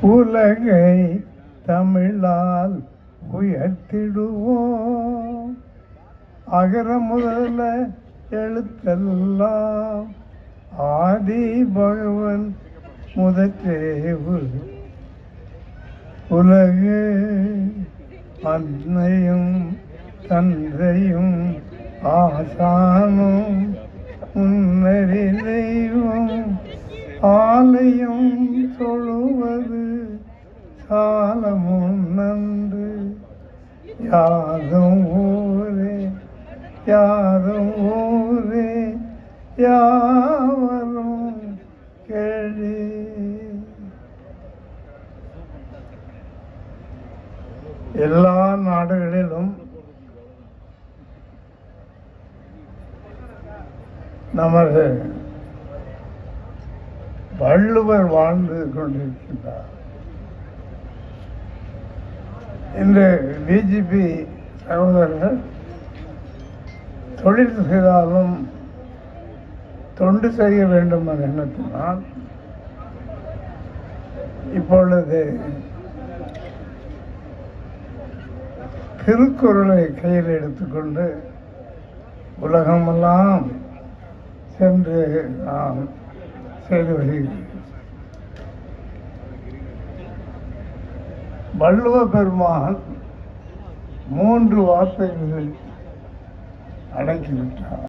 உலகை தமிழால் உயர்த்திடுவோம். அகர முதல எழுத்தெல்லாம் ஆதி பகவன் முதற்றேவு உலகு அன்னையும் தந்தையும் ஆசானும் தெய்வம் ஆலயம் தொழுவது சாலமும் நன்று யாதும் ஊரே யாதும் ஊரே யாவரும் கேளி. எல்லா நாடுகளிலும் நமது வள்ளுவர் வாழ்ந்து கொண்டிருக்கின்றார். இந்த பிஜேபி சகோதரர்கள் தொழில் செய்தாலும் தொண்டு செய்ய வேண்டும் என்ற எண்ணத்தினால் இப்பொழுது திருக்குறளை கையில் எடுத்துக்கொண்டு உலகமெல்லாம் சென்று நாம் செய்து வருகிறோம். வள்ளுவ பெருமான் மூன்று வார்த்தைகளில் அடக்கிவிட்டார்